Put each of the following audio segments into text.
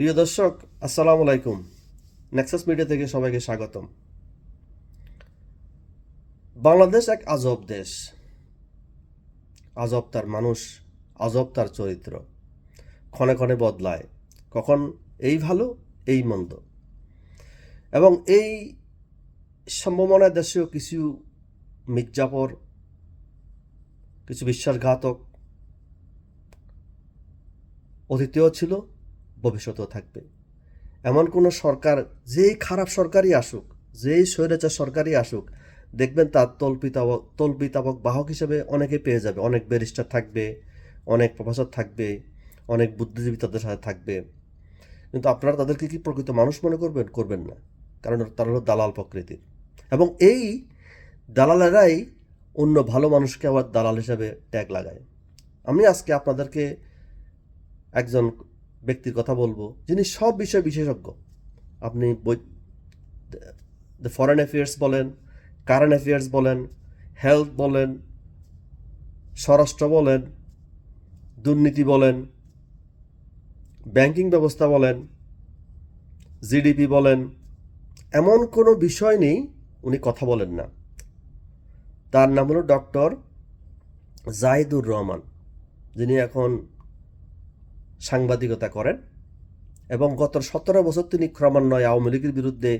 প্রিয় দর্শক, আসসালামু আলাইকুম। নেক্সাস মিডিয়া থেকে সবাইকে স্বাগতম। বাংলাদেশ এক আজব দেশ। আজব তার মানুষ, আজব তার চরিত্র। ক্ষণে ক্ষণে বদলায়। কখন এই ভালো, এই মন্দ। এবং এই সম্ভাবনায় দেশেও কিছু মির্জাপর, কিছু বিশ্বাসঘাতক অতীতেও ছিল। ভবিষ্যতেও থাকবে। এমন কোনো সরকার, যেই খারাপ সরকারই আসুক, যেই স্বৈরাচার সরকারই আসুক, দেখবেন তার তল্পিতাবক তল্পিতাবক বাহক হিসেবে অনেকে পেয়ে যাবে। অনেক ব্যারিস্টার থাকবে, অনেক প্রফেসর থাকবে, অনেক বুদ্ধিজীবী তাদের সাথে থাকবে। কিন্তু আপনারা তাদেরকে কি প্রকৃত মানুষ মনে করবেন? করবেন না। কারণ তারা হলো দালাল প্রকৃতির। এবং এই দালালেরাই অন্য ভালো মানুষকে আবার দালাল হিসাবে ট্যাগ লাগায়। আমি আজকে আপনাদেরকে একজন ব্যক্তির কথা বলব, যিনি সব বিষয়ে বিশেষজ্ঞ। আপনি বই দ্য ফরেন অ্যাফেয়ার্স বলেন কারেন্ট অ্যাফেয়ার্স বলেন হেলথ বলেন, স্বরাষ্ট্র বলেন, দুর্নীতি বলেন ব্যাংকিং ব্যবস্থা বলেন জিডিপি বলেন, এমন কোনো বিষয় নেই উনি কথা বলেন না। তার নাম হলো ডক্টর জাহিদুর রহমান, যিনি এখন সাংবাদিকতা করেন এবং গত সতেরো বছর তিনি ক্রমান্বয়ে আওয়ামী লীগের বিরুদ্ধে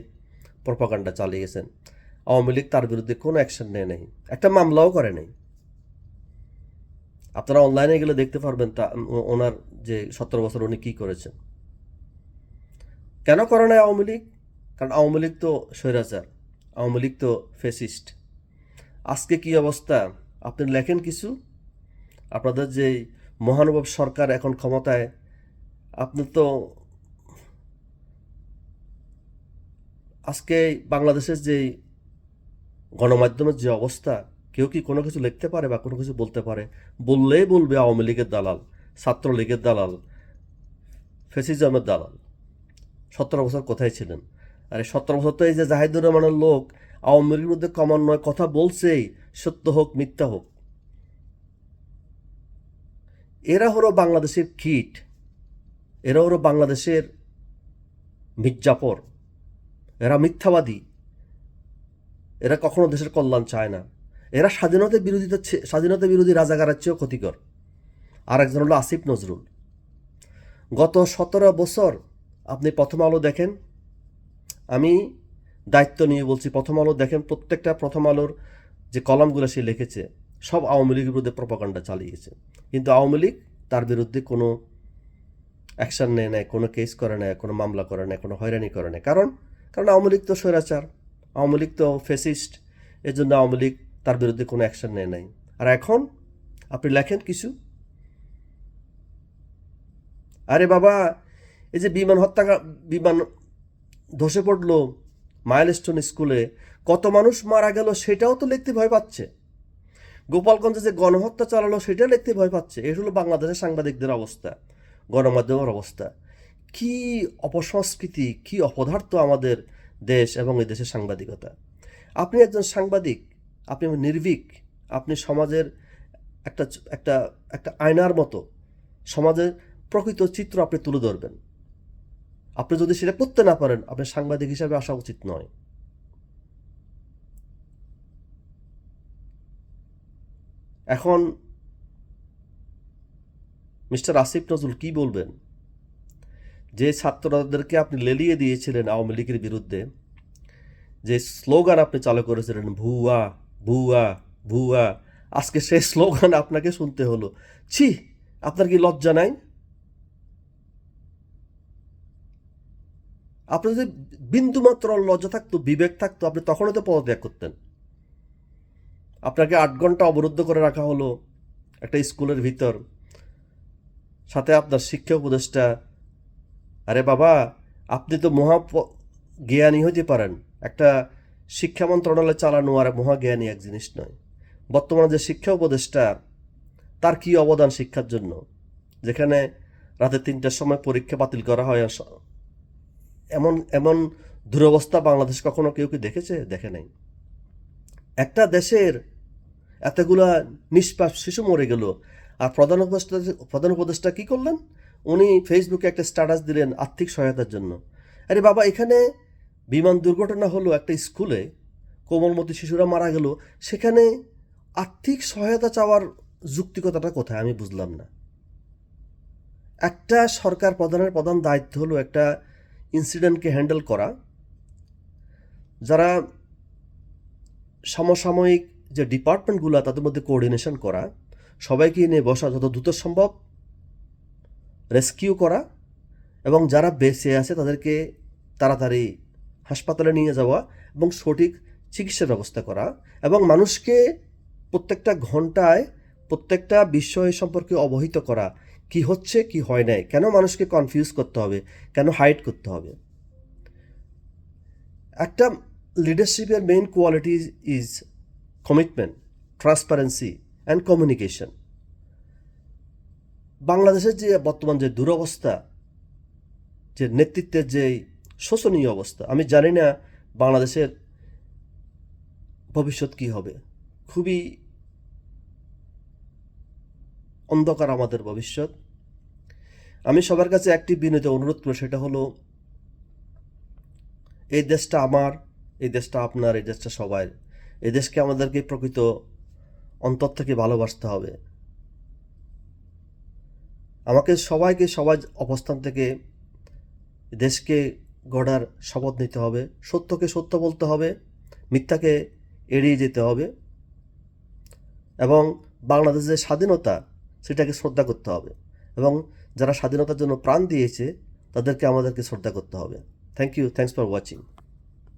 প্রপাগান্ডা চালিয়েছেন। আওয়ামী লীগ তার বিরুদ্ধে কোনো অ্যাকশন নেয় নাই, একটা মামলাও করে নাই। আপনারা অনলাইনে গেলে দেখতে পারবেন তা ওনার যে সতেরো বছর উনি কী করেছেন। কেন করে নাই আওয়ামী লীগ? কারণ আওয়ামী লীগ তো স্বৈরাচার, আওয়ামী লীগ তো ফেসিস্ট আজকে কি অবস্থা? আপনি লেখেন কিছু? আপনাদের যে মহানুভব সরকার এখন ক্ষমতায়, আপনি তো আজকে বাংলাদেশের যে গণমাধ্যমের যে অবস্থা, কেউ কি কোনো কিছু লিখতে পারে বা কোনো কিছু বলতে পারে? বললেই বলবে আওয়ামী লীগের দালাল, ছাত্রলীগের দালাল, ফেসিজমের দালাল। সতেরো বছর কোথায় ছিলেন? আরে সতেরো বছর তো এই যে জাহিদুর রহমানের লোক, আওয়ামী লীগের মধ্যে ক্রমান্বয়ে কথা বলছেই, সত্য হোক, মিথ্যা হোক। এরা হলো বাংলাদেশের কীট। এরা হলো বাংলাদেশের মির্জাপর। এরা মিথ্যাবাদী। এরা কখনো দেশের কল্যাণ চায় না। এরা স্বাধীনতা বিরোধিতা স্বাধীনতা বিরোধী রাজাকারের চেয়েও ক্ষতিকর। আর একজন হলো আসিফ নজরুল। গত সতেরো বছর আপনি প্রথম আলো দেখেন। আমি দায়িত্ব নিয়ে বলছি, প্রথম আলো দেখেন, প্রত্যেকটা প্রথম আলোর যে কলামগুলো সে লিখেছে, সব আওয়ামী লীগের বিরুদ্ধে প্রপাগান্ডা চালিয়েছে। কিন্তু আওয়ামী লীগ তার বিরুদ্ধে কোনো অ্যাকশন নেয় নেয় কোনো কেস করে নেয় কোনো মামলা করে নেয় কোনো হয়রানি করে নেয় কারণ কারণ আওয়ামী লীগ তো স্বৈরাচার, আওয়ামী লীগ তো ফেসিস্ট এর জন্য আওয়ামী লীগ তার বিরুদ্ধে কোনো অ্যাকশন নেয় নাই। আর এখন আপনি লেখেন কিছু? আরে বাবা, এই যে বিমান হত্যা, বিমান ধসে পড়ল মাইলস্টোন স্কুলে, কত মানুষ মারা গেল সেটাও তো লিখতে ভয় পাচ্ছে। গোপালগঞ্জে যে গণহত্যা চালালো সেটা লিখতে ভয় পাচ্ছে। এটা হলো বাংলাদেশের সাংবাদিকদের অবস্থা, গণমাধ্যমের অবস্থা। কি অপসংস্কৃতি, কি অপদার্থ আমাদের দেশ এবং এই দেশের সাংবাদিকতা? আপনি একজন সাংবাদিক, আপনি নির্ভীক, আপনি সমাজের একটা একটা একটা আয়নার মতো, সমাজের প্রকৃত চিত্র আপনি তুলে ধরবেন। আপনি যদি সেটা করতে না পারেন, আপনি সাংবাদিক হিসাবে আসা উচিত নয়। এখন মিস্টার আসিফ নজরুল কি বলবেন? যে ছাত্রদেরকে আপনি লেলিয়ে দিয়েছিলেন আওয়ামী লীগের বিরুদ্ধে, যে স্লোগান আপনি চালু করেছিলেন, ভুয়া ভুয়া ভুয়া, আজকে সেই স্লোগান আপনাকে শুনতে হলো। ছি, আপনার কি লজ্জা নাই? আপনার যদি বিন্দুমাত্র লজ্জা থাকতো, বিবেক থাকতো, আপনি তখনই তো পদত্যাগ করতেন। আপনাকে আট ঘণ্টা অবরুদ্ধ করে রাখা হলো একটা স্কুলের ভিতর। সাথে আপনার শিক্ষা উপদেষ্টা, আরে বাবা, আপনি তো মহা জ্ঞানী হতে পারেন। একটা শিক্ষা মন্ত্রণালয় চালানো আর মহাজ্ঞানী এক জিনিস নয়। বর্তমানে যে শিক্ষা উপদেষ্টা, তার কি অবদান শিক্ষার জন্য? যেখানে রাতে তিনটার সময় পরীক্ষা বাতিল করা হয় এমন এমন দুরবস্থা বাংলাদেশ কখনো কেউ কি দেখেছে? দেখে নাই। একটা দেশের এতগুলা নিষ্পাপ শিশু মরে গেল। আর প্রধান উপদেষ্টা প্রধান উপদেষ্টা কী করলেন? উনি ফেসবুকে একটা স্ট্যাটাস দিলেন আর্থিক সহায়তার জন্য। আরে বাবা, এখানে বিমান দুর্ঘটনা হলো একটা স্কুলে, কোমলমতি শিশুরা মারা গেল। সেখানে আর্থিক সহায়তা চাওয়ার যুক্তিকতাটা কোথায়? আমি বুঝলাম না। একটা সরকার প্রধানের প্রধান দায়িত্ব হলো একটা ইনসিডেন্টকে হ্যান্ডেল করা। যারা সমসাময়িক যে ডিপার্টমেন্টগুলো তাদের মধ্যে কোঅর্ডিনেশন করা, সবাইকে নিয়ে বসা যত দ্রুত সম্ভব রেস্কিউ করা এবং যারা বেঁচে আছে তাদেরকে তাড়াতাড়ি হাসপাতালে নিয়ে যাওয়া এবং সঠিক চিকিৎসার ব্যবস্থা করা এবং মানুষকে প্রত্যেকটা ঘন্টায় প্রত্যেকটা বিষয় সম্পর্কে অবহিত করা, কি হচ্ছে, কি হয় নাই, কেন মানুষকে কনফিউজ করতে হবে, কেন হাইড করতে হবে। একটা লিডারশিপের main quality is commitment transparency and communication বাংলাদেশের যে বর্তমান যে দুরবস্থা, যে নেতৃত্বের যে শোচনীয় অবস্থা, আমি জানি না বাংলাদেশের ভবিষ্যৎ কি হবে। খুবই অন্ধকার আমাদের ভবিষ্যৎ। আমি সবার কাছে একটি বিনীত অনুরোধ করব সেটা হলো, এই দেশটা আমার, এই দেশটা আপনার, এই দেশটা সবার। এই দেশকে আমাদেরকে প্রকৃত অন্তর থেকে ভালোবাসতে হবে। আমাকে সবাইকে সবাই অবস্থান থেকে দেশকে গড়ার শপথ নিতে হবে, সত্যকে সত্য বলতে হবে, মিথ্যাকে এড়িয়ে যেতে হবে এবং বাংলাদেশের স্বাধীনতা সেটাকে শ্রদ্ধা করতে হবে এবং যারা স্বাধীনতার জন্য প্রাণ দিয়েছে তাদেরকে আমাদেরকে শ্রদ্ধা করতে হবে। Thank you thanks for watching